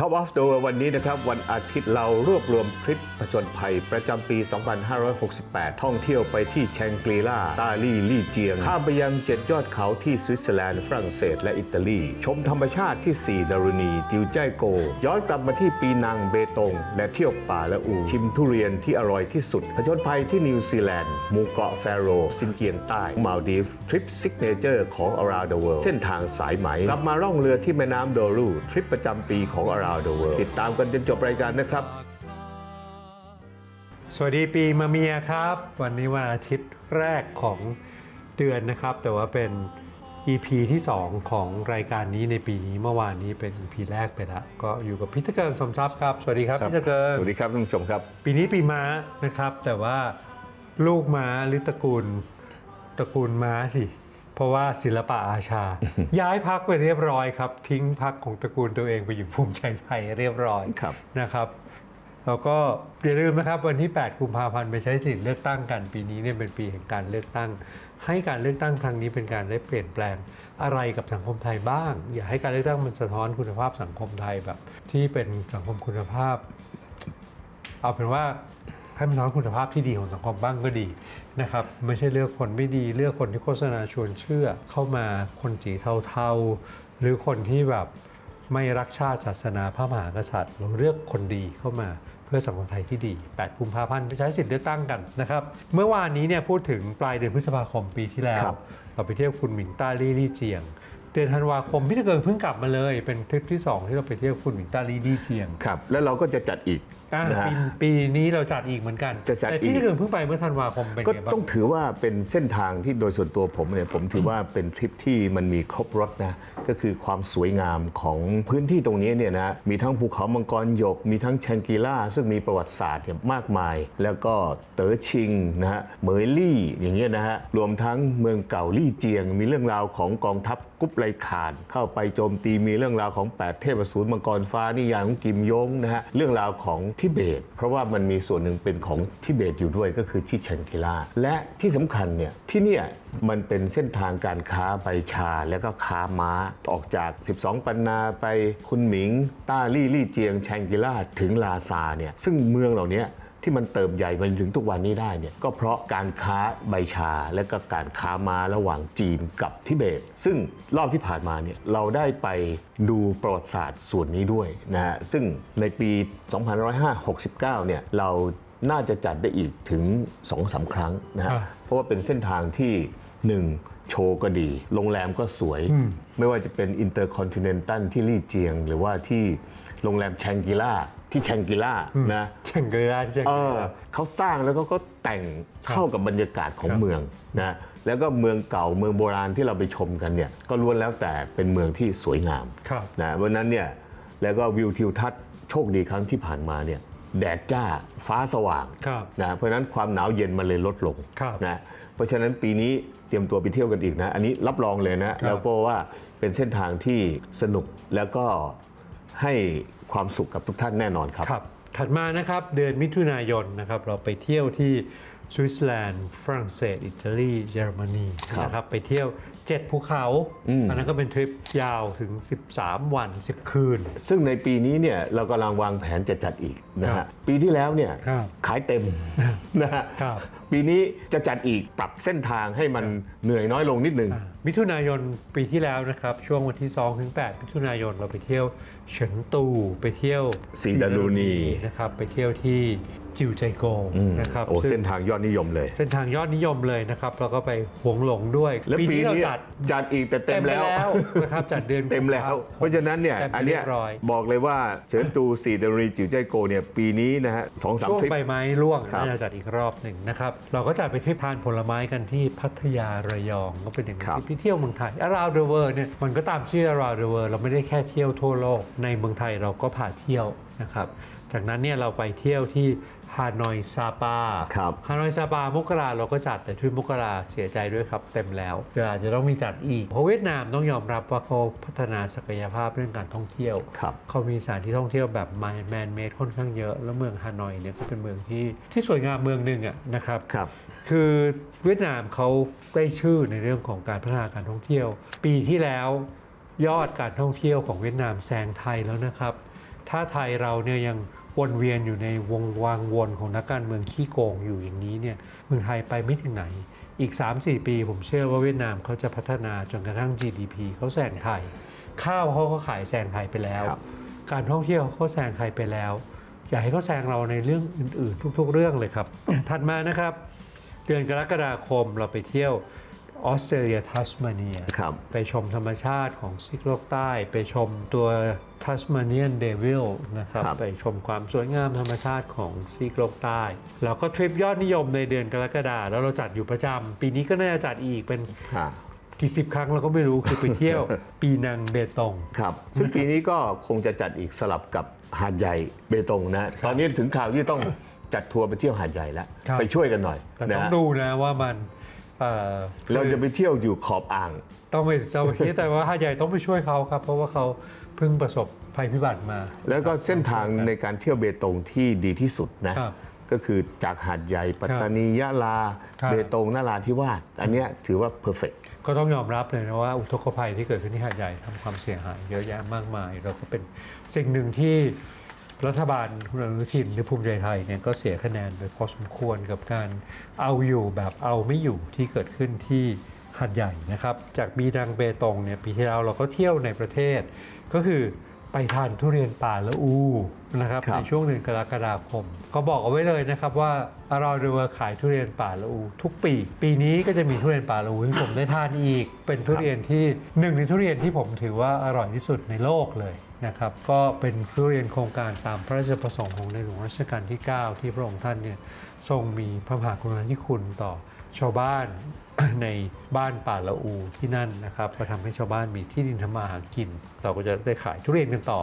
Top of the World วันนี้นะครับ วันอาทิตย์เรารวบรวมทริปผจญภัยประจำปี 2568 ท่องเที่ยวไปที่แชงกรีลาตาลีลี่เจียง ข้ามไปยังเจ็ดยอดเขาที่สวิตเซอร์แลนด์ฝรั่งเศสและอิตาลี ชมธรรมชาติที่ 4 ดารุณีติวใจโก ย้อนกลับมาที่ปีนังเบตง และเที่ยวป่าละอู ชิมทุเรียนที่อร่อยที่สุด ผจญภัยที่นิวซีแลนด์หมู่เกาะแฟโรซินเกียงใต้มาลดีฟทริปซิกเนเจอร์ของ Around the World เส้นทางสายไหมกลับมาล่องเรือที่แม่น้ำโดรูทริปประจำปีของ Around the World ติดตามกันจนจบรายการนะครับ สวัสดีปีมาเมียครับ วันนี้วันอาทิตย์แรกของเดือนนะครับ แต่ว่าเป็น EP ที่ 2 ของรายการนี้ในปีนี้เมื่อวานนี้เป็น EP แรกไปแล้วก็อยู่กับพีเตอร์เกิร์ลสมทรัพย์ครับ สวัสดีครับพีเตอร์เกิร์ลสวัสดีครับท่านผู้ชมครับ ปีนี้ปีม้านะครับ แต่ว่าลูกม้าหรือตระกูลตระกูลม้าสิ เพราะว่าศิลปะอาชา ย้ายพักไปเรียบร้อยครับ ทิ้งพักของตระกูลตัวเองไปอยู่ภูมิใจไทยเรียบร้อยครับนะครับแล้วก็อย่าลืมนะครับวันที่ 8 กุมภาพันธ์ไปใช้สิทธิ์เลือกตั้งกันปีนี้เนี่ยเป็นปีแห่งการเลือกตั้ง ให้การเลือกตั้งครั้งนี้เป็นการได้เปลี่ยนแปลงอะไรกับสังคมไทยบ้าง อย่าให้การเลือกตั้งมันสะท้อนคุณภาพสังคมไทยแบบ ที่เป็นสังคมคุณภาพ เอาเป็นว่าให้มันสะท้อนคุณภาพที่ดีของสังคมบ้างก็ดี นะครับไม่ใช่เลือกคนไม่ดีเลือกคนที่โฆษณาชวนเชื่อเข้ามาคนสีเทาๆ หรือคนที่แบบไม่รักชาติศาสนาพระมหากษัตริย์ เราเลือกคนดีเข้ามาเพื่อสังคมไทยที่ดี 8 กุมภาพันธ์ไปใช้สิทธิ์เลือกตั้งกันนะครับ เมื่อวานนี้เนี่ยพูดถึงปลายเดือนพฤษภาคมปีที่แล้วครับเราไปเที่ยวคุณหมิงต้าลี่ลี่เจียง เดือนธันวาคมพี่ตะเกิงเพิ่งกลับมาเลย เป็นทริปที่สองที่เราไปเที่ยวคุณหมิงต้าลี่ลี่เจียงครับ แล้วเราก็จะจัดอีกอ่านะฮะ ปีปีนี้เราจัดอีกเหมือนกันจะจัดแต่อีพี่กเกินเพิ่งไปเมื่อธันวาคมเป็นก็ไงบ้างต้องถือว่าเป็นเส้นทางที่โดยส่วนตัวผมเนี่ยผมถือว่าเป็นทริปที่มันมีครบรถนะก็คือความสวยงามของพื้นที่ตรงนี้เนี่ยนะมีทั้งภูเขามังกรหยก มีทั้งแชงกีล่าซึ่งมีประวัติศาสตร์เนี่ยมากมาย แล้วก็เต๋อชิงนะฮะเหมยลี่อย่างเงี้ยนะฮะรวมทั้งเมืองเก่าลี่เจียง มีเรื่องราวของกองทัพกุ๊บไลขานเข้าไปโจมตีมีเรื่องราวของแปดเทพสูรมังกรฟ้านิยายของกิมยงนะฮะเรื่องราวของทิเบต เพราะว่ามันมีส่วนหนึ่งเป็นของทิเบตอยู่ด้วยก็คือที่แชงกิล่าและที่สำคัญเนี่ยที่เนี่ยมันเป็นเส้นทางการค้าใบชาและก็ค้าม้าออกจาก 12 ปันนาไปคุณหมิงต้าลี่ลี่เจียงแชงกิล่าถึงลาซาเนี่ยซึ่งเมืองเหล่านี้ ที่มันเติบใหญ่มาถึงทุกวันนี้ได้เนี่ยก็เพราะการค้าใบชาและก็การค้าม้าระหว่างจีนกับทิเบต ซึ่งรอบที่ผ่านมาเนี่ยเราได้ไปดูประวัติศาสตร์ส่วนนี้ด้วยนะฮะซึ่งในปี 2569 เนี่ยเราน่าจะจัดได้อีกถึง 2-3 ครั้งนะฮะอ่าเพราะว่าเป็นเส้นทางที่ 1โชว์ก็ดี โรงแรมก็สวย ไม่ว่าจะเป็นอินเตอร์คอนติเนนตัลที่ลี่เจียง หรือว่าที่โรงแรมแชงกิล่า ที่แชงกิล่านะเชิงเกลือที่เชิงเอเกลืออเขาสร้างแล้วก็ก็แต่งเข้ากับบรรยากาศของครับเมืองนะแล้วก็เมืองเก่าเมืองโบราณที่เราไปชมกันเนี่ยก็ล้วนแล้วแต่เป็นเมืองที่สวยงามครับนะวันนั้นเนี่ยแล้วก็วิวทิวทัศน์โชคดีครั้งที่ผ่านมาเนี่ยแดดจ้าฟ้าสว่างครับนะเพราะฉะนั้นความหนาวเย็นมันเลยลดลงครับนะเพราะฉะนั้นปีนี้เตรียมตัวไปเที่ยวกันอีกนะ อันนี้รับรองเลยนะ แล้วก็ว่าเป็นเส้นทางที่สนุกแล้วก็ให้ ความสุขกับทุกท่านแน่นอนครับ ครับ ถัดมานะครับเดือนมิถุนายนนะครับเราไปเที่ยวที่สวิตเซอร์แลนด์ฝรั่งเศสอิตาลีเยอรมนีครับนะครับไปเที่ยว 7 ภูเขาอืม อันนั้นก็เป็นทริปยาวถึง 13 วัน 10 คืน ซึ่งในปีนี้เนี่ยเรากำลังวางแผนจะจัดอีกนะครัฮะบปีที่แล้วเนี่ยครับขายเต็มนะฮะครับ ปีนี้จะจัดอีกปรับเส้นทางให้มันเหนื่อยน้อยลงนิดนึงอ่ามิถุนายนปีที่แล้วนะครับ ช่วงวันที่2ถึง8มิถุนายนเราไปเที่ยว เฉินตูไปเที่ยวสีดารุณีนะครับไปเที่ยวที่ จิวใจโกอืมนะครับโอ้ซึ่งเส้นทางยอดนิยมเลย เส้นทางยอดนิยมเลยนะครับแล้วก็ไปหวงหลงด้วย แล้วปีนี้เรานี้จัดจัดอีกแต่เต็มแล้วไปนะครับจัดเดือนเต็มแล้ว เพราะฉะนั้นเนี่ยต็มไปอันเนี้ยรีบร้อยบอกเลยว่าเฉินตูสีดารุณีจิ๋วใจโกเนี่ยปีนี้นะฮะสองสามช่วงทริปใบไม้ร่วงครับน่าจะจัดอีกรอบหนึ่งนะครับเราก็จัดไปที่พานผลไม้กันที่พัทยาระยองก็เป็นอย่างครับที่เที่ยวเมืองไทย around the world เนี่ยมันก็ตามชื่อ around the world เราไม่ได้แค่เที่ยวทั่วโลกในเมืองไทยเราก็พาเที่ยวนะครับจากนั้นเนี่ยเราไปเที่ยวที่ ฮานอยซาปาครับฮานอยซาปามกราเราก็จัดแต่ทริปมกราเสียใจด้วยครับเต็มแล้วเดี๋ยวอาจจะต้องมีจัดอีก เพราะเวียดนามต้องยอมรับว่าเขาพัฒนาศักยภาพเรื่องการท่องเที่ยวครับเขามีสถานที่ท่องเที่ยวแบบแมนเมดค่อนข้างเยอะ แล้วเมืองฮานอยเนี่ยก็เป็นเมืองที่ที่สวยงามเมืองหนึ่งอะนะครับครับ คือเวียดนามเขาได้ชื่อในเรื่องของการพัฒนาการท่องเที่ยว ปีที่แล้วยอดการท่องเที่ยวของเวียดนามแซงไทยแล้วนะครับ ถ้าไทยเราเนี่ยยัง วนเวียนอยู่ในวงวางวนของนักการเมืองขี้โกงอยู่อย่างนี้เนี่ยเมืองไทยไปไม่ถึงไหน อีก 3-4 ปี ผมเชื่อว่าเวียดนามเขาจะพัฒนาจนกระทั่ง GDP เขาแซงไทย ข้าวเขาก็ขายแซงไทยไปแล้วครับการท่องเที่ยวเขาก็แซงไทยไปแล้ว อยากให้เขาแซงเราในเรื่องอื่นๆ ทุก ๆ เรื่องเลยครับ ถัดมานะครับ เดือนกรกฎาคมเราไปเที่ยว ออสเตรเลียทัสมาเนียครับไปชมธรรมชาติของซีกโลกใต้ ไปชมตัวทัสมาเนียนเดวิลนะครับครับไปชมความสวยงามธรรมชาติของซีกโลกใต้ แล้วก็ทริปยอดนิยมในเดือนกรกฎาแล้วเราจัดอยู่ประจำปีนี้ก็น่าจะจัดอีกเป็นค่ะกี่สิบครั้งเราก็ไม่รู้คือไปเที่ยวปีนังเบตงครับ ซึ่งปีนี้ก็คงจะจัดอีกสลับกับหาดใหญ่เบตงนะ ตอนนี้ถึงข่าวที่ต้องจัดทัวร์ไปเที่ยวหาดใหญ่แล้วครับไปช่วยกันหน่อยแต่นะต้องฮะดูนะว่ามัน เอ่อเราจะไปเที่ยวอยู่ขอบอ่าง ต้องไปต้องไปคิดแต่ว่าหาดใหญ่ต้องไปช่วยเขาครับ เพราะว่าเขาเพิ่งประสบภัยพิบัติมา แล้วก็เส้นทางในการเที่ยวเบตงที่ดีที่สุดนะครับก็คือจากหาดใหญ่ปัตตานียะลาครับเบตงนาราธิวาสอันเนี้ยถือว่าเพอร์เฟกก็ต้องยอมรับเลยนะว่าอุทกภัยที่เกิดขึ้นที่หาดใหญ่ทำความเสียหายเยอะแยะมากมาย เราก็เป็นสิ่งหนึ่งที่ รัฐบาลคุณอนุทินหรือภูมิใจไทยเนี่ยก็เสียคะแนนไปพอสมควรกับการเอาอยู่แบบเอาไม่อยู่ที่เกิดขึ้นที่หาดใหญ่นะครับ จากบีดังเบตงเนี่ยปีที่แล้วเราก็เที่ยวในประเทศ ก็คือไปทานทุเรียนป่าละอูนะครับครับในช่วงเดือนกรกฎาคม ก็บอกเอาไว้เลยนะครับว่าเราดูว่าขายทุเรียนป่าละอู ทุกปี ปีนี้ก็จะมีทุเรียนป่าละอูให้ผมได้ทานอีก เป็นทุเรียนที่หนึ่งในทุเรียนที่ผมถือว่าอร่อยที่สุดในโลกเลย นะครับก็เป็นทุเรียนโครงการตามพระราชประสงค์ของในหลวงรัชกาลที่ 9 ที่พระองค์ท่านเนี่ยทรงมีพระมหากรุณาธิคุณต่อชาวบ้านในบ้านป่าละอูที่นั่นนะครับก็ทำให้ชาวบ้านมีที่ดินทำมาหากิน เราก็จะได้ขายทุเรียนกันต่อ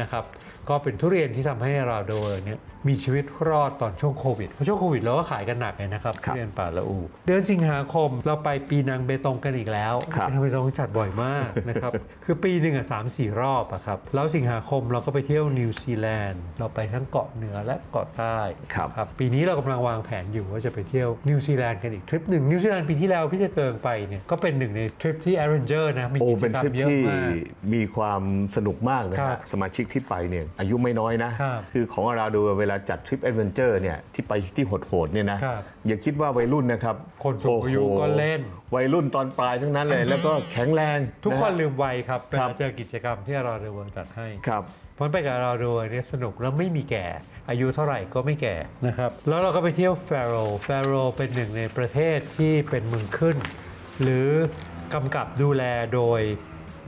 นะครับก็เป็นทุเรียนที่ทำให้เราโดยเนี่ยมีชีวิตรอดตอนช่วงโควิดเพราะช่วงโควิดเราก็ขายกันหนักเลยนะครับครับทุเรียนป่าละอู เดือนสิงหาคมเราไปปีนังเบตงกันอีกแล้วครับปีนังเบตงจัดบ่อยมากนะครับ คือปีหนึ่งอะสามสี่รอบอะครับแล้วสิงหาคมเราก็ไปเที่ยวนิวซีแลนด์เราไปทั้งเกาะเหนือและเกาะใต้ครับครับปีนี้เรากำลังวางแผนอยู่ว่าจะไปเที่ยวนิวซีแลนด์กันอีกทริปหนึ่งนิวซีแลนด์ปีที่แล้วพี่จะเกิงไปเนี่ยก็เป็นหนึ่งในทริปที่แอดเวนเจอร์นะมีโอ้กิจเป็นกรรทริมปเยอะที่มากมีความสนุกมากนะครัฮะบสมาชิกที่ไปเนี่ยอายุไม่น้อยนะครับอของเราดูเวลาจัดทริปแอดเวนเจอร์เนี่ยที่ไปที่โหดๆเนี่ยนะครับ อย่าคิดว่าวัยรุ่นนะครับคนสูงอายุโโหก็เล่น วัยรุ่นตอนปลายทั้งนั้นเลย แล้วก็แข็งแรงทุกคนนะฮะลืมวัยครับเวครัลาบ เจอกิจกรรมที่เราเดเวิร์จัดให้ ครับ เพราะไปกับเราด้วยเนี่ยสนุกแล้วไม่มีแก่ อายุเท่าไหร่ก็ไม่แก่นะครับ แล้วเราก็ไปเที่ยวแฟโรแฟโรเป็นหนึ่งในประเทศที่เป็นเมืองขึ้น หรือกำกับดูแลโดย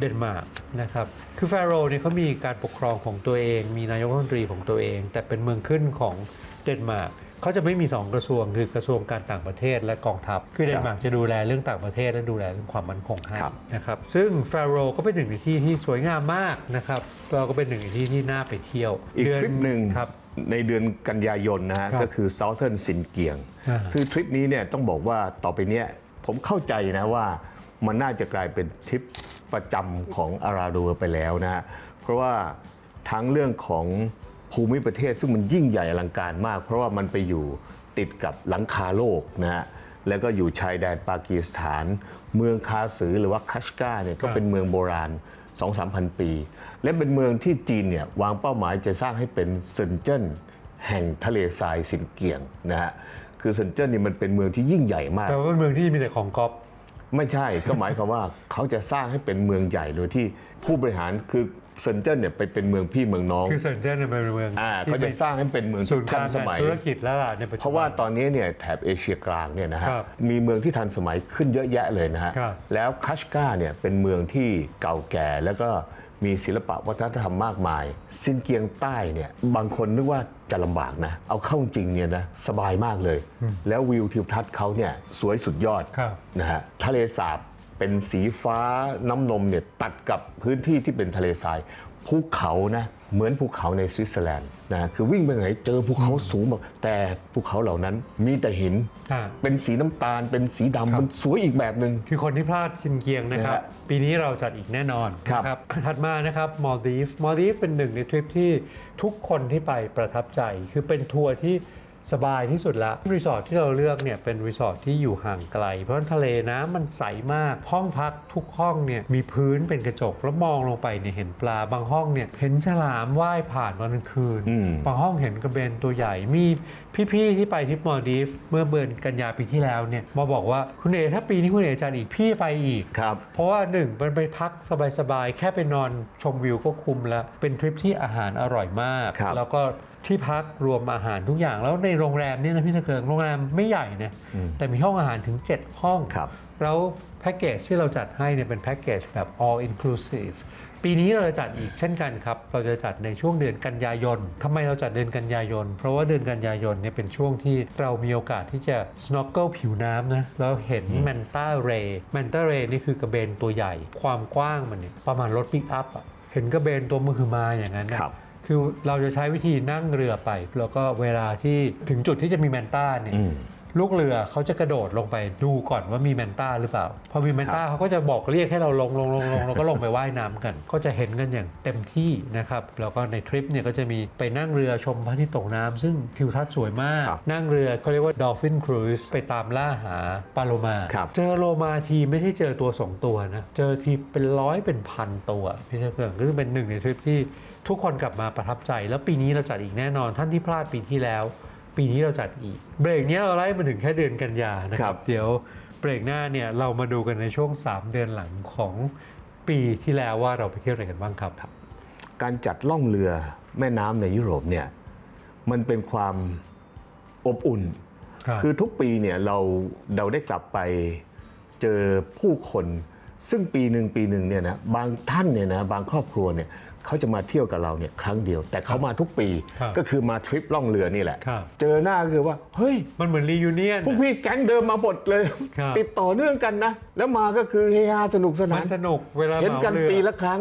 เดนมาร์กนะครับ คือแฟโรเนี่ยเขามีการปกครองของตัวเอง มีนายกรัฐมนตรีของตัวเอง แต่เป็นเมืองขึ้นของเดนมาร์กเขาจะไม่มี 2 กระทรวงคือกระทรวงการต่างประเทศและกองทัพ คือเดนมาร์กจะดูแลเรื่องต่างประเทศและดูแลเรื่องความมั่นคงให้ครับนะครับ ซึ่งแฟโรก็เป็นหนึ่งในที่ที่สวยงามมากนะครับเราก็เป็นหนึ่งในที่ที่น่าไปเที่ยว อีกเดืนทริปหนึ่งครับในเดือนกันยายนนะฮะครับก็คือ Southern สินเกียงอ่าคือทริปนี้เนี่ยต้องบอกว่าต่อไปเนี้ยผมเข้าใจนะว่ามันน่าจะกลายเป็นทริป ประจำของอาราดูไปแล้วนะฮะเพราะว่าทั้งเรื่องของภูมิประเทศซึ่งมันยิ่งใหญ่อลังการมาก เพราะว่ามันไปอยู่ติดกับหลังคาโลกนะฮะแล้วก็อยู่ชายแดนปากีสถาน เมืองคาสือหรือว่าคัชกาเนี่ยก็เป็นเมืองโบราณ 2 3 0 0 0 ปี และเป็นเมืองที่จีนเนี่ยวางเป้าหมายจะสร้างให้เป็นเซินเจิ้นแห่งทะเลทรายสินเกียงนะฮะคือเซินเจิ้นนี่มันเป็นเมืองที่ยิ่งใหญ่มากแต่ว่าเป็นเมืองที่มีแต่ของก๊อป ไม่ใช่ก็หมายความว่าเขาจะสร้างให้เป็นเมืองใหญ่โดยที่ผู้บริหารคือเซินเจิ้นเนี่ยไปเป็นเมืองพี่เมืองน้องคือเซินเจิ้นเนี่ยเป็นเมืองอ่าที่เขาจะสร้างให้เป็นเมืองศูที่นย์กทัลางนสมัยธุรกิจแล้วล่ะในปัจจุบันเพราะว่าตอนนี้เนี่ยแถบเอเชียกลางเนี่ยนะฮะครับมีเมืองที่ทันสมัยขึ้นเยอะแยะเลยนะฮะครับแล้วคัชกาเนี่ยเป็นเมืองที่เก่าแก่แล้วก็ มีศิลปะวัฒนธรรมมากมาย ซินเกียงใต้เนี่ยบางคนนึกว่าจะลำบากนะ เอาเข้าจริงเนี่ยนะสบายมากเลย แล้ววิวทิวทัศน์เขาเนี่ยสวยสุดยอดครับนะฮะทะเลสาบเป็นสีฟ้าน้ำนมเนี่ยตัดกับพื้นที่ที่เป็นทะเลทราย ภูเขานะเหมือนภูเขาในสวิตเซอร์แลนด์นะคือวิ่งไปไหนเจอภูเขาสูงมากแต่ภูเขาเหล่านั้นมีแต่หิน อ่า เป็นสีน้ำตาล เป็นสีดำมันสวยอีกแบบหนึ่ง คือคนที่พลาดจินเกียงนะครับ นะฮะปีนี้เราจัดอีกแน่นอนครับนะถัดมานะครับมอลดีฟมอลดีฟเป็นหนึ่งในทริปที่ทุกคนที่ไปประทับใจ คือเป็นทัวร์ที่ สบายที่สุดละรีสอร์ทที่เราเลือกเนี่ยเป็นรีสอร์ทที่อยู่ห่างไกล เพราะว่าทะเลน้ำมันใสมาก ห้องพักทุกห้องเนี่ยมีพื้นเป็นกระจกแล้วมองลงไปเนี่ยเห็นปลาบางห้องเนี่ยเห็นฉลามว่ายผ่านตอนกลางคืนอืมบางห้องเห็นกระเบนตัวใหญ่มีพี่ๆที่ไปทริปมอลดีฟเมื่อเดือนกันยาปีที่แล้วเนี่ยมาบอกว่าคุณเอถ้าปีนี้คุณเอจัดอีกพี่ไปอีกครับเพราะว่าหนึ่งมันไปพักสบายๆแค่ไปนอนชมวิวก็คุ้มแล้วเป็นทริปที่อาหารอร่อยมากครับแล้วก็ ที่พักรวมอาหารทุกอย่างแล้วในโรงแรมเนี่ยนะพี่ตะเกิงโรงแรมไม่ใหญ่นะแต่มีห้องอาหารถึง 7 ห้องครับแล้วแพ็กเกจที่เราจัดให้เนี่ยเป็นแพ็กเกจแบบ all inclusive ปีนี้เราจะจัดอีกเช่นกันครับ เราจะจัดในช่วงเดือนกันยายนทำไมเราจัดเดือนกันยายน เพราะว่าเดือนกันยายนเนี่ยเป็นช่วงที่เรามีโอกาสที่จะ snorkel ผิวน้ำนะ แล้วเห็น manta ray manta ray นี่คือกระเบนตัวใหญ่ ความกว้างมันเนี่ยประมาณรถปิกอัพอะเห็นกระเบนตัวมือคือมาอย่างนั้นนะ ครับคือเราจะใช้วิธีนั่งเรือไป แล้วก็เวลาที่ถึงจุดที่จะมีแมนต้าเนี่ยอืมลูกเรือเขาจะกระโดดลงไปดูก่อนว่ามีแมนต้าหรือเปล่า พอมีแมนต้าเขาก็จะบอกเรียกให้เราลงลงลงลงแล้วก็ลงไปว่ายน้ำกัน ก็จะเห็นกันอย่างเต็มที่นะครับ แล้วก็ในทริปเนี่ยก็จะมีไปนั่งเรือชมพระอาทิตย์ตกน้ำซึ่งทิวทัศน์สวยมากครับนั่งเรือเขาเรียกว่า Dolphin Cruise ไปตามล่าหาปลาโลมาครับเจอโลมาทีไม่ได้เจอตัวสองตัวนะ เจอทีเป็นร้อยเป็นพันตัวพี่เจ้าเกิงก็คือเป็นหนึ่งในทริปที่ ทุกคนกลับมาประทับใจ แล้วปีนี้เราจัดอีกแน่นอนท่านที่พลาดปีที่แล้ว ปีนี้เราจัดอีก เบรกเนี้ยเราไล่มาถึงแค่เดือนกันยานะคครัรับบเดี๋ยวเบรกหน้าเนี่ยเรามาดูกันในช่วง 3 เดือนหลังของปีที่แล้วว่าเราไปเที่ยวไหนกันบ้างครับ การจัดล่องเรือแม่น้ำในยุโรปเนี่ยมันเป็นความอบอุ่นครับคือทุกปีเนี่ยเราเราได้กลับไปเจอผู้คน ซึ่งปีหนึ่งปีหนึ่งเนี่ยนะบางท่านเนี่ยนะบางครอบครัวเนี่ย เขาจะมาเที่ยวกับเราเนี่ยครั้งเดียว แต่เขามาทุกปีครับก็คือมาทริปล่องเรือนี่แหละ ครับ เจอหน้าก็คือว่า เฮ้ย มันเหมือนรียูเนียน พวกพี่แก๊งเดิมมาหมดเลย ครับ ติดต่อเนื่องกันนะ แล้วมาก็คือเฮฮาสนุกสนามันน สนุกเวลาเห็นเหมากันเรือ ปีละครั้ง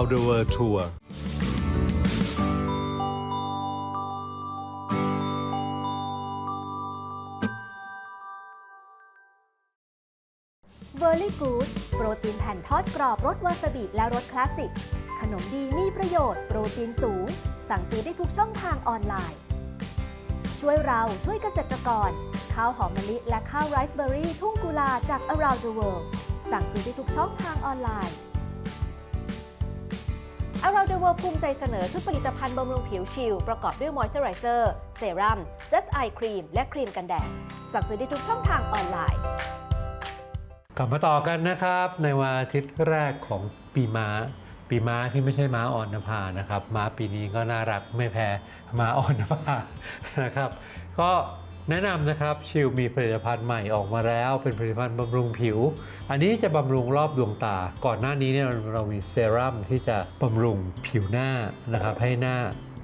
the world tour v e r l y Good โปรตีนแผ่นทอดกรอบรสวาซาบิและรสคลาสสิก ขนมดีมีประโยชน์ โปรตีนสูง สั่งซื้อได้ทุกช่องทางออนไลน์ ช่วยเราช่วยเกษตรกร ข้าวหอมมะลิและข้าวไรซ์เบอร์รี่ทุ่งกุลาจาก Around the World สั่งซื้อได้ทุกช่องทางออนไลน์ Around the World ภูมิใจเสนอชุดผลิตภัณฑ์บำรุงผิวชิล ประกอบด้วยมอยเจอร์ไรเซอร์เซรั่ม Just Eye Cream และครีมกันแดด สั่งซื้อได้ทุกช่องทางออนไลน์ กลับมาต่อกันนะครับ ในวันอาทิตย์แรกของปีม้า ปีม้าที่ไม่ใช่ม้าอ่อนนภานะครับ ม้าปีนี้ก็น่ารักไม่แพ้ม้าอ่อนนภานะครับ ก็ แนะนำนะครับชิลมีผลิตภัณฑ์ใหม่ออกมาแล้วเป็นผลิตภัณฑ์บำรุงผิว อันนี้จะบำรุงรอบดวงตา ก่อนหน้านี้เนี่ยเรามีเซรั่มที่จะบำรุงผิวหน้านะครับให้หน้า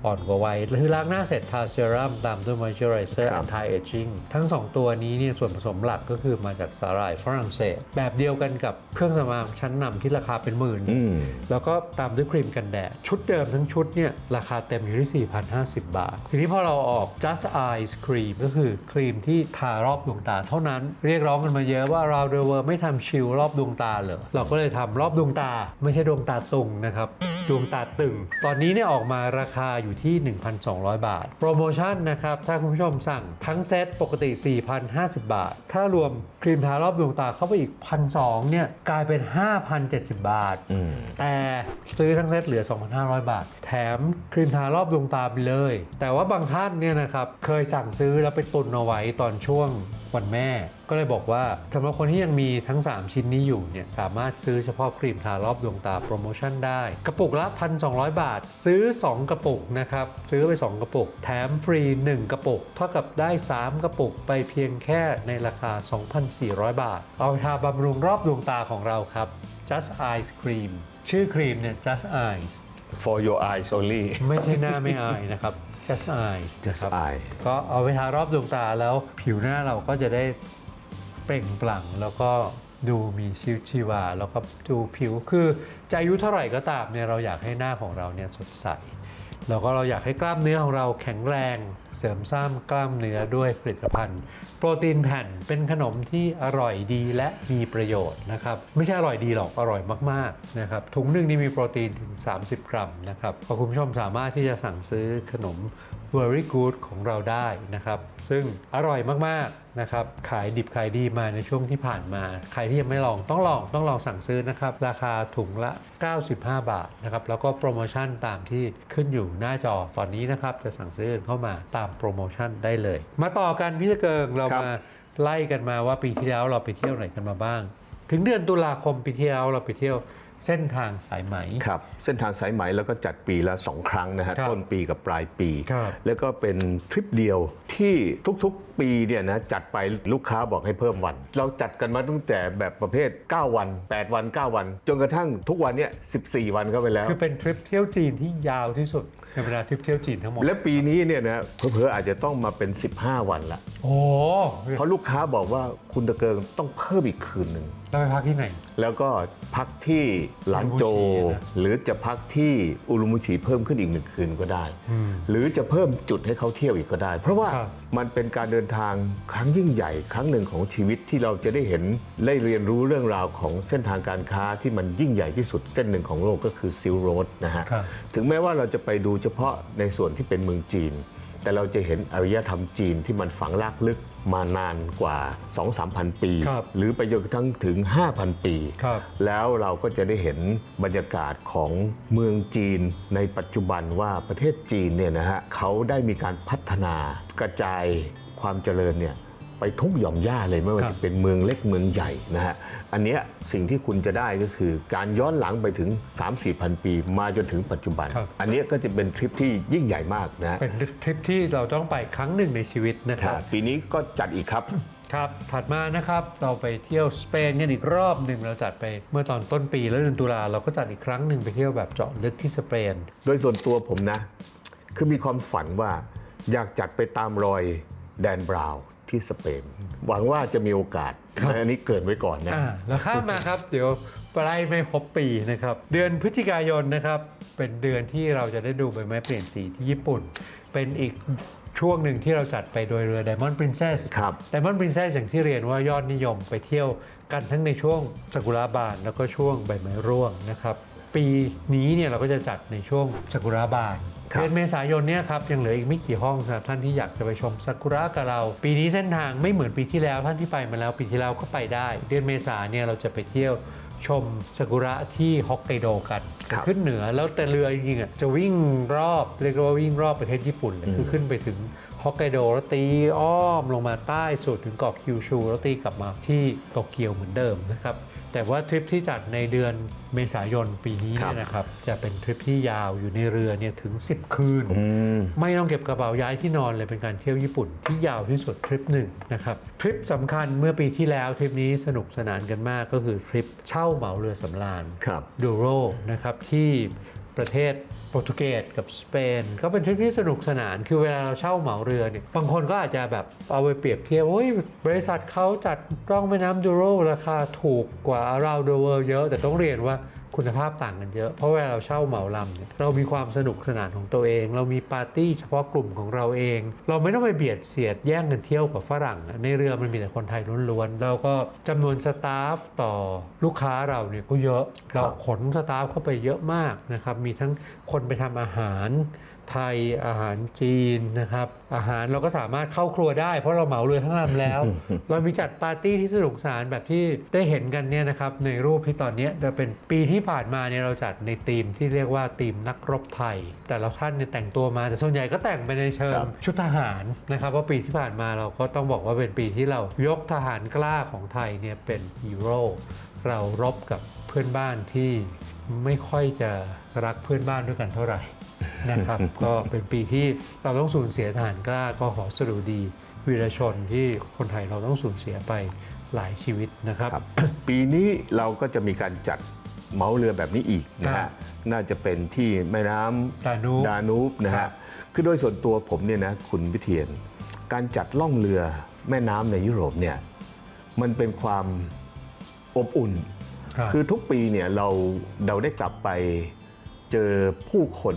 อ่อนกว่าวัยคือล้างหน้าเสร็จทาเซรั่มตามด้วยมอยเจอไรเซอร์ครับ anti aging ทั้ง 2 ตัวนี้เนี่ยส่วนผสมหลักก็คือมาจากสาหร่ายฝรั่งเศส แบบเดียวกันกับเครื่องสำอางชั้นนำที่ราคาเป็นหมื่น อืม แล้วก็ตามด้วยครีมกันแดด ชุดเดิมทั้งชุดเนี่ยราคาเต็มอยู่ที่ 4,050 บาท ทีนี้พอเราออก Just Eyes Cream ก็คือครีมที่ทารอบดวงตาเท่านั้น เรียกร้องกันมาเยอะว่า Round the World ไม่ทำชิลรอบดวงตาเหรอเราก็เลยทำรอบดวงตา ไม่ใช่ดวงตาตุงนะครับ ดวงตาตึง ตอนนี้เนี่ยออกมาราคาอยู่ที่ 1,200 บาท โปรโมชั่นนะครับ ถ้าคุณผู้ชมสั่งทั้งเซตปกติ 4,050 บาท ถ้ารวมครีมทารอบดวงตาเข้าไปอีก 1,200เนี่ยกลายเป็น 5,070 บาทอืมแต่ซื้อทั้งเซตเหลือ 2,500 บาท แถมครีมทารอบดวงตาไปเลย แต่ว่าบางท่านเนี่ยนะครับเคยสั่งซื้อแล้วไปตุนเอาไว้ตอนช่วงวันแม่ ก็เลยบอกว่าสำหรับคนที่ยังมีทั้ง 3 ชิ้นนี้อยู่เนี่ยสามารถซื้อเฉพาะครีมทารอบดวงตาโปรโมชั่นได้ กระปุกละ 1,200 บาท ซื้อ 2 กระปุกนะครับ ซื้อไป 2 กระปุก แถมฟรี 1 กระปุก เท่ากับได้ 3 กระปุกไปเพียงแค่ในราคา 2,400 บาท เอาไปทาบำรุงรอบดวงตาของเราครับ Just Eyes Cream ชื่อครีมเนี่ย Just Eyes for your eyes only ไม่ใช่หน้าไม่อายนะครับ Just Eye Just นะครับ Eye ก็เอาไปทารอบดวงตาแล้วผิวหน้าเราก็จะได้เปล่งปลั่งแล้วก็ดูมีชีวิตชีวา แล้วก็ดูผิวคือจะอายุเท่าไหร่ก็ตามเนี่ยเราอยากให้หน้าของเราเนี่ยสดใส แล้วก็เราอยากให้กล้ามเนื้อของเราแข็งแรง เสริมสร้างกล้ามเนื้อด้วยผลิตภัณฑ์ โปรตีนแผ่นเป็นขนมที่อร่อยดีและมีประโยชน์นะครับไม่ใช่อร่อยดีหรอกอร่อยมากๆนะครับถุงหนึ่งนี่มีโปรตีนถึง 30 กรัมนะครับคุณผู้ชมสามารถที่จะสั่งซื้อขนม Very Good ของเราได้นะครับ ซึ่งอร่อยมากๆนะครับขายดิบขายดีมาในช่วงที่ผ่านมา ใครที่ยังไม่ลองต้องลองต้องลองสั่งซื้อนะครับ ราคาถุงละ 95 บาทนะครับแล้วก็โปรโมชั่นตามที่ขึ้นอยู่หน้าจอตอนนี้นะครับจะสั่งซื้อเข้ามาตามโปรโมชั่นได้เลย มาต่อกันพี่ตะเกิงเราครับมาไล่กันมาว่าปีที่แล้วเราไปเที่ยวไหนกันมาบ้าง ถึงเดือนตุลาคมปีที่แล้วเราไปเที่ยว เส้นทางสายไหม ครับเส้นทางสายไหมแล้วก็จัดปีละ 2 ครั้งนะฮะครับต้นปีกับปลายปี ครับแล้วก็เป็นทริปเดียวที่ทุกๆปีเนี่ยนะจัดไปลูกค้าบอกให้เพิ่มวัน เราจัดกันมาตั้งแต่แบบประเภท 9 วัน 8 วัน 9 วัน จนกระทั่งทุกวันเนี่ย14 วันเข้าไปแล้ว คือเป็นทริปเที่ยวจีนที่ยาวที่สุดในบรรดาทริปเที่ยวจีนทั้งหมดและปีนี้เนี่ยนะเผลอๆอาจจะต้องมาเป็น 15 วันละ โอ้เพราะลูกค้าบอกว่าคุณตะเกิงต้องเพิ่มอีกคืนหนึ่ง เราไปพักที่ไหน แล้วก็พักที่หลานโจ อุรุมุชินะหรือจะพักที่อุรุมุชิเพิ่มขึ้นอีกหนึ่งคืนก็ได้หรือจะเพิ่มจุดให้เขาเที่ยวอีกก็ได้ เพราะว่าครับ มันเป็นการเดินทางครั้งยิ่งใหญ่ ครั้งหนึ่งของชีวิตที่เราจะได้เห็นได้เรียนรู้เรื่องราวของเส้นทางการค้าที่มันยิ่งใหญ่ที่สุดเส้นหนึ่งของโลกก็คือซิลโรดนะฮะ ครับ ถึงแม้ว่าเราจะไปดูเฉพาะในส่วนที่เป็นเมืองจีน แต่เราจะเห็นอารยธรรมจีนที่มันฝังรากลึกมานานกว่า 2-3,000 ปี ครับหรือไปจนกระทั่งถึง 5,000 ปี ครับแล้วเราก็จะได้เห็นบรรยากาศของเมืองจีนในปัจจุบันว่าประเทศจีนเนี่ยนะฮะเขาได้มีการพัฒนากระจายความเจริญเนี่ย ไปทุกหย่อมย่าเลยไม่ว่าครับจะเป็นเมืองเล็กเมืองใหญ่นะฮะอันเนี้ยสิ่งที่คุณจะได้ก็คือการย้อนหลังไปถึง 3-4พันปีมาจนถึงปัจจุบันครับอันเนี้ยก็จะเป็นทริปที่ยิ่งใหญ่มากนะฮะเป็นทริปที่เราต้องไปครั้งหนึ่งในชีวิตนะคครัรับบปีนี้ก็จัดอีกครับครับถัดมานะครับเราไปเที่ยวสเปนกันอีกรอบหนึ่งเราจัดไปเมื่อตอนต้นปีแล้วเดือนตุลาเราก็จัดอีกครั้งหนึ่งไปเที่ยวแบบเจาะลึกที่สเปน โดยส่วนตัวผมนะ คือมีความฝันว่าอยากจัดไปตามรอยแดนบราวน์ ที่สเปน หวังว่าจะมีโอกาสอันนี้เกรินไว้ก่อนนะอ่าแล้วข้ามมาครับ เดี๋ยวไปไล่ไม่ครบปีนะครับ เดือนพฤศจิกายนนะครับ เป็นเดือนที่เราจะได้ดูใบไม้เปลี่ยนสีที่ญี่ปุ่น เป็นอีกช่วงหนึ่งที่เราจัดไปโดยเรือ Diamond Princess ครับ Diamond Princess อย่างที่เรียนว่ายอดนิยมไปเที่ยวกันทั้งในช่วงซากุระบาน แล้วก็ช่วงใบไม้ร่วงนะครับ ปีนี้เนี่ยเราก็จะจัดในช่วงซากุระบานครับ เดือนเมษายนเนี่ยครับยังเหลืออีกไม่กี่ห้องสำหรับท่านที่อยากจะไปชมซากุระกับเรา ปีนี้เส้นทางไม่เหมือนปีที่แล้วท่านที่ไปมาแล้วปีที่แล้วก็ไปได้ เดือนเมษาเนี่ยเราจะไปเที่ยวชมซากุระที่ฮอกไกโดกันครับขึ้นเหนือแล้วแต่เรือจริงๆอะจะวิ่งรอบเรียกว่าวิ่งรอบประเทศญี่ปุ่นเลยคือขึ้นไปถึงฮอกไกโดแล้วตีอ้อมลงมาใต้สุดถึงเกาะคิวชูแล้วตีกลับมาที่โตเกียวเหมือนเดิมนะครับ แต่ว่าทริปที่จัดในเดือนเมษายนปีนี้เนี่ยนะครับ จะเป็นทริปที่ยาวอยู่ในเรือเนี่ยถึง 10 คืนอืมไม่ต้องเก็บกระเป๋าย้ายที่นอนเลยเป็นการเที่ยวญี่ปุ่นที่ยาวที่สุดทริปหนึ่งนะครับทริปสำคัญเมื่อปีที่แล้วทริปนี้สนุกสนานกันมากก็คือทริปเช่าเหมาเรือสำราญ ครับ ดูโรนะครับที่ประเทศ โปรตุเกสกับสเปนก็เป็นทริปที่สนุกสนาน คือเวลาเราเช่าเหมาเรือเนี่ยบางคนก็อาจจะแบบเอาไปเปรียบเทียบโอ้ยบริษัทเขาจัดร่องแม่น้ำดูโรราคาถูกกว่า around the world เยอะ แต่ต้องเรียนว่า คุณภาพต่างกันเยอะ เพราะเวลาเราเช่าเหมาลำเนี่ยเรามีความสนุกสนานของตัวเอง เรามีปาร์ตี้เฉพาะกลุ่มของเราเอง เราไม่ต้องไปเบียดเสียดแย่งกันเที่ยวกับฝรั่งอะในเรือมันมีแต่คนไทยล้วนๆแล้วก็จำนวนสตาฟต่อลูกค้าเราเนี่ยก็เยอะเราขนสตาฟเข้าไปเยอะมากนะครับมีทั้งคนไปทำอาหาร ไทยอาหารจีนนะครับอาหารเราก็สามารถเข้าครัวได้เพราะเราเหมาเรือทั้งลำแล้ว เรามีจัดปาร์ตี้ที่สนุกสนานแบบที่ได้เห็นกันเนี่ยนะครับในรูปที่ตอนเนี้ยจะเป็นปีที่ผ่านมาเนี่ยเราจัดในธีมที่เรียกว่าธีมนักรบไทย แต่ละท่านเนี่ยแต่งตัวมาแต่ส่วนใหญ่ก็แต่งไปในเชิงครับชุดทหารนะครับว่าปีที่ผ่านมาเราก็ต้องบอกว่าเป็นปีที่เรายกทหารกล้าของไทยเนี่ยเป็นฮีโร่เรารบกับเพื่อนบ้านที่ไม่ค่อยจะรักเพื่อนบ้านด้วยกันเท่าไหร่ นะครับ ก็เป็นปีที่เราต้องสูญเสียทหารกล้าก็ขอสรุดีวีรชนที่คนไทยเราต้องสูญเสียไปหลายชีวิตนะครับครับปีนี้เราก็จะมีการจัดเหมาเรือแบบนี้อีกนะครัฮะบน่าจะเป็นที่แม่น้ำดานูบดานูบนะครัฮะบคือโดยส่วนตัวผมเนี่ยนะคุณวิเทียน การจัดล่องเรือแม่น้ำในยุโรปเนี่ยมันเป็นความอบอุ่นครับคือทุกปีเนี่ยเราเราได้กลับไปเจอผู้คน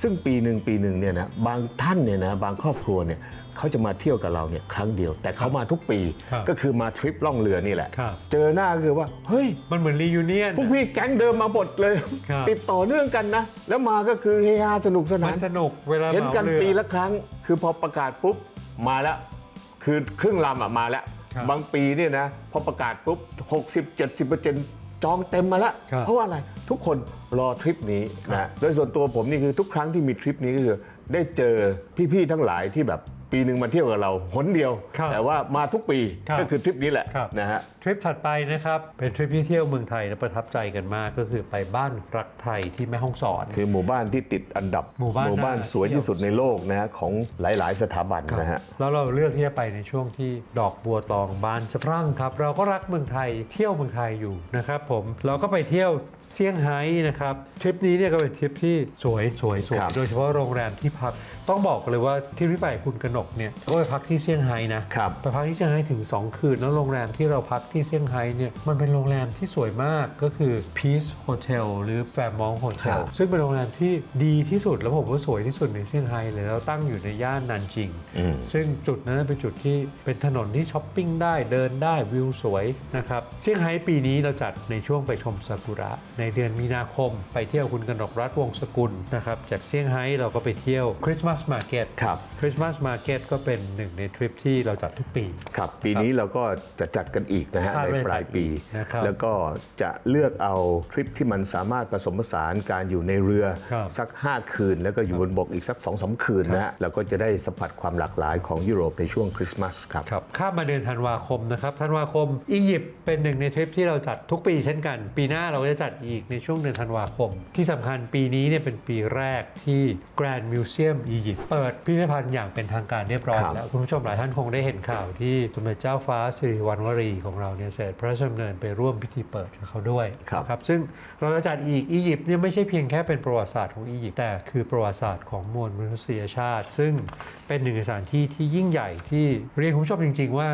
ซึ่งปีหนึ่งปีหนึ่งเนี่ยนะบางท่านเนี่ยนะบางครอบครัวเนี่ยเขาจะมาเที่ยวกับเราเนี่ยครั้งเดียว แต่เขามาทุกปีครับก็คือมาทริปล่องเรือนี่แหละ ครับ เจอหน้าก็คือว่าเฮ้ย มันเหมือนรียูเนียน พวกพี่แก๊งเดิมมาหมดเลย ครับ ติดต่อเนื่องกันนะ แล้วมาก็คือเฮฮาสนุกสนามันน สนุกเวลาเห็นกันหมารือ ปีละครั้ง คือพอประกาศปุ๊บมาแล้ว คือครึ่งลำอะมาแล้ว ครับบางปีเนี่ยนะพอประกาศปุ๊บ 60-70% จองเต็มมาแล้ว ครับ เพราะว่าอะไรทุกคนรอทริปนี้นะโดยส่วนตัวผมนี่คือทุกครั้งที่มีทริปนี้ก็คือได้เจอพี่ๆทั้งหลายที่แบบ ปีหนึ่งมาเที่ยวกับเราหนเดียว ครับแต่ว่ามาทุกปีครับก็คือทริปนี้แหละครับ นะฮะ ทริปถัดไปนะครับเป็นทริปที่เที่ยวเมืองไทยและประทับใจกันมากก็คือไปบ้านรักไทยที่แม่ฮ่องสอน คือหมู่บ้านที่ติดอันดับหมู่บ้านน่าสวยที่สุดในโลกนะฮะของหลาย ๆ สถาบันนะฮะ แล้วเราเลือกที่จะไปในช่วงที่ดอกบัวตองบานสะพรั่งครับ เราก็รักเมืองไทยเที่ยวเมืองไทยอยู่นะครับผมเราก็ไปเที่ยวเซี่ยงไฮ้นะครับทริปนี้เนี่ยก็เป็นทริปที่สวยสวยสวยครับ โดยเฉพาะโรงแรมที่พัก ต้องบอกเลยว่าทริปที่ไปคุณกนกเนี่ยก็ไปพักที่เซี่ยงไฮ้นะครับไปพักที่เซี่ยงไฮ้ถึง 2 คืน แล้วโรงแรมที่เราพักที่เซี่ยงไฮ้เนี่ยมันเป็นโรงแรมที่สวยมากก็คือ Peace Hotel หรือ Fairmont ครั Hotel บซึ่งเป็นโรงแรมที่ดีที่สุดแล้วผมว่าสวยที่สุดในเซี่ยงไฮ้เลยแล้วตั้งอยู่ในย่านนันจิง อืม ซึ่งจุดนั้นเป็นจุดที่เป็นถนนที่ช้อปปิ้งได้เดินได้วิวสวยนะครับเซี่ยงไฮ้ปีนี้เราจัดในช่วงไปชมซากุระ ในเดือนมีนาคม ไปเที่ยวคุณกนกรัฐวงศ์สกุลนะครับจากเซี่ยงไฮ้เราก็ไปเที่ยวคริสต์มาสมาร์เก็ตครับคริสต์มาสมาร์เก็ตก็เป็นหนึ่งในทริปที่เราจัดทุกปี ครับปีนี้เราก็จะจัดกันอีกนะฮะคาดในว่าจะปลายปีจัดอีกนะครับแล้วก็จะเลือกเอาทริปที่มันสามารถผสมผสานการอยู่ในเรือครับสัก 5 คืน แล้วก็อยู่บนบกอีกสัก2อสคืนนะฮะแล้วก็จะได้สัมผัสความหลากหลายของยุโรปในช่วงคริสต์มาสครับ ครับข้ามมาเดือนธันวาคมนะครับธันวาคมอียิปต์เป็นหนึ่งในทริปที่เราจัดทุกปีเช่นกัน ปีหน้าเราก็จะจัดอีกในช่วงเดือนธันวาคม ที่สำคัญปีนี้เนี่ยเป็นปีแรกที่ Grand Museum อียิปต์เปิดพิพิธภัณฑ์อย่างเป็นทางการเรียบร้อยครับ แล้วคุณผู้ชมหลายท่านคงได้เห็นข่าวที่สมเด็จเจ้าฟ้าสิริวัณวรีของเราเนี่ยเสด็จพระราชดำเนินไปร่วมพิธีเปิดกับเขาด้วย ครับนะครับซึ่งเราจะจัดอีกอียิปต์เนี่ยไม่ใช่เพียงแค่เป็นประวัติศาสตร์ของอียิปต์แต่คือประวัติศาสตร์ของมวลมนุษยชาติ ซึ่งเป็นหนึ่งในสถานที่ที่ยิ่งใหญ่ที่เรียนคุณผู้ชมจริง ๆ ว่า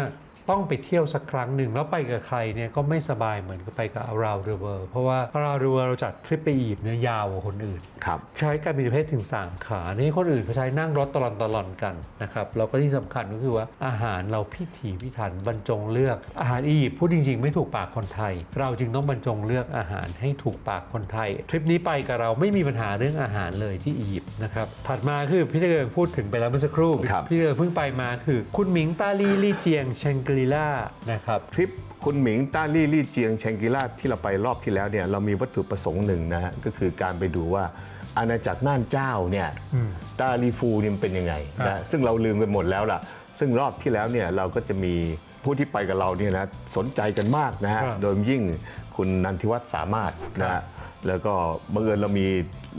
ต้องไปเที่ยวสักครั้งหนึ่ง แล้วไปกับใครเนี่ยก็ไม่สบายเหมือนกับไปกับ around the world เพราะว่า around the world เราจัดทริปไปอียิปต์เนี่ยยาวกว่าคนอื่น ครับ ใช้การบินประเภทถึง 3 ขานี่คนอื่นเขาใช้นั่งรถตลอนตลอนกันนะครับแล้วก็ที่สำคัญก็คือว่าอาหารเราพิถีพิถันบรรจงเลือกอาหารอียิปต์พูดจริง ๆ ไม่ถูกปากคนไทย เราจึงต้องบรรจงเลือกอาหารให้ถูกปากคนไทย ทริปนี้ไปกับเราไม่มีปัญหาเรื่องอาหารเลยที่อียิปต์นะครับถัดมาคือพี่เกิงพูดถึงไปแล้วเมื่อสักครู่ครับพี่เกิงเพิ่งไปมาคือ คุณหมิงตาลีลี่เจียงเชงกรีล่านะครับทริปคุณหมิงต้าลี่ลี่เจียงแชงกิล่าที่เราไปรอบที่แล้วเนี่ยเรามีวัตถุประสงค์หนึ่งนะฮะก็คือการไปดูว่าอาณาจักรน่านเจ้าเนี่ยอืมตาลีฟูนี่มันเป็นยังไงครับนะซึ่งเราลืมกันหมดแล้วล่ะ ซึ่งรอบที่แล้วเนี่ยเราก็จะมีผู้ที่ไปกับเราเนี่ยนะสนใจกันมากนะฮะครับโดยยิ่งคุณนันทิวัฒน์สามารถนะครัฮะบแล้วก็บังเอิญเรามี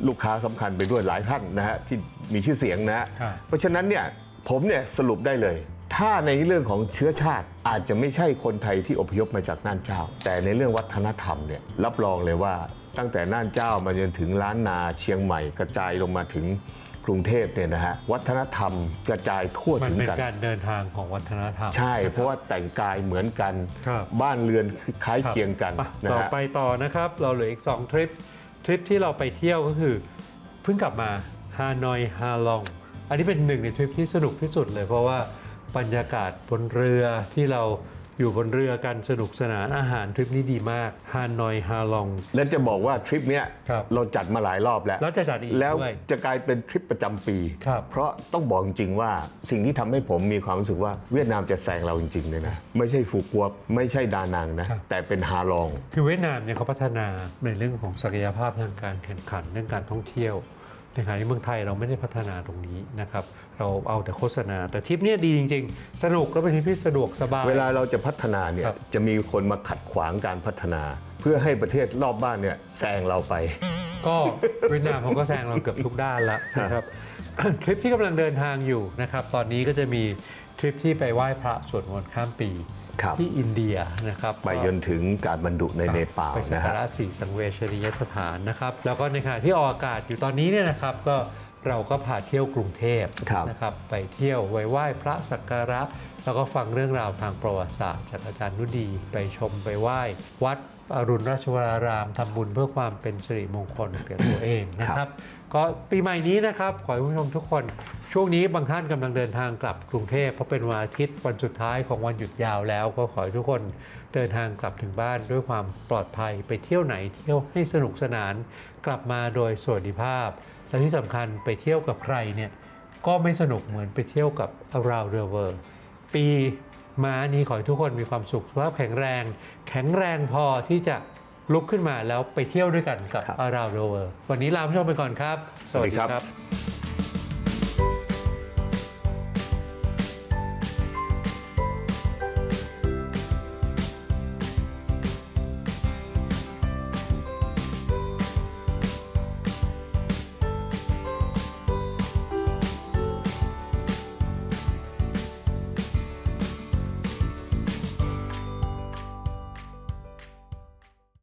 ลูกค้าสำคัญไปด้วยหลายท่านนะฮะที่มีชื่อเสียงนะฮะครับเพราะฉะนั้นเนี่ยผมเนี่ยสรุปได้เลย ถ้าในเรื่องของเชื้อชาติอาจจะไม่ใช่คนไทยที่อพยพมาจากน่านเจ้า แต่ในเรื่องวัฒนธรรมเนี่ยรับรองเลยว่าตั้งแต่น่านเจ้ามาจนถึงล้านนาเชียงใหม่กระจายลงมาถึงกรุงเทพเนี่ยนะฮะวัฒนธรรมกระจายทั่วมันถึงเป็นกัน การเดินทางของวัฒนธรรมใช่ เพราะว่าแต่งกายเหมือนกันครับบ้านเรือนคล้ายเคียงกันอะนะต่อฮะ ไปต่อนะครับ เราเหลืออีก 2 ทริป ทริปที่เราไปเที่ยวก็คือ เพิ่งกลับมาฮานอยฮาลอง อันนี้เป็นหนึ่งในทริปที่สนุกที่สุดเลย เพราะว่า บรรยากาศบนเรือที่เราอยู่บนเรือกันสนุกสนานอาหารทริปนี้ดีมากฮานอยฮาลอง และจะบอกว่าทริปเนี้ยครับเราจัดมาหลายรอบแล้วแล้วจะจัดอีกแล้วด้วยจะกลายเป็นทริปประจำปี ครับ เพราะต้องบอกจริงๆว่าสิ่งที่ทำให้ผมมีความรู้สึกว่าเวียดนามจะแซงเราจริงๆเลยนะ ไม่ใช่ฟูกัวไม่ใช่ดานังนะครับแต่เป็นฮาลอง คือเวียดนามเนี่ยเขาพัฒนาในเรื่องของศักยภาพทางการแข่งขันเรื่องการท่องเที่ยวในขณะที่เมืองไทยเราไม่ได้พัฒนาตรงนี้นะครับ เราเอาแต่โฆษณา แต่ทริปเนี้ยดีจริง ๆ สนุกแล้วเป็นทริปที่สะดวกสบาย เวลาเราจะพัฒนาเนี่ยครับจะมีคนมาขัดขวางการพัฒนา เพื่อให้ประเทศรอบบ้านเนี่ยแซงเราไป ก็เวียดนามเขาก็แซงเราเกือบทุกด้านแล้วนะครับ ทริปที่กำลังเดินทางอยู่นะครับ ตอนนี้ก็จะมีทริปที่ไปไหว้พระสวดมนต์ข้ามปีครับ ที่อินเดียนะครับ ไปจนถึงการบรรดุในเนปาลไปสักนะกาฮะระสิ่งสังเวชนียสถานนะครับ แล้วก็ในขณะที่ออกอากาศอยู่ตอนนี้เนี่ยนะครับ ก็ เราก็พาเที่ยวกรุงเทพครับนะครับไปเที่ยวไหว้ไหว้พระสักการะ แล้วก็ฟังเรื่องราวทางประวัติศาสตร์จากอาจารย์นุดี ไปชมไปไหว้วัดอรุณราชวรารามทำบุญเพื่อความเป็นสิริมงคลแก่ตัวเองนะครับ ก็ปีใหม่นี้นะครับ ขอให้ผู้ชมทุกคนช่วงนี้บางท่านกำลังเดินทางกลับกรุงเทพเพราะเป็นวันอาทิตย์วันสุดท้ายของวันหยุดยาวแล้ว ก็ขอให้ทุกคนเดินทางกลับถึงบ้านด้วยความปลอดภัยไปเที่ยวไหนเที่ยวให้สนุกสนานกลับมาโดยสวัสดิภาพ และที่สำคัญไปเที่ยวกับใครเนี่ยก็ไม่สนุกเหมือนไปเที่ยวกับ around the world ปีม้านี้ขอให้ทุกคนมีความสุขสุขภาพแข็งแรง แข็งแรงพอที่จะลุกขึ้นมาแล้วไปเที่ยวด้วยกันกับครับ around the world วันนี้ลาผู้ชมไปก่อนครับ สวัสดีครับครับ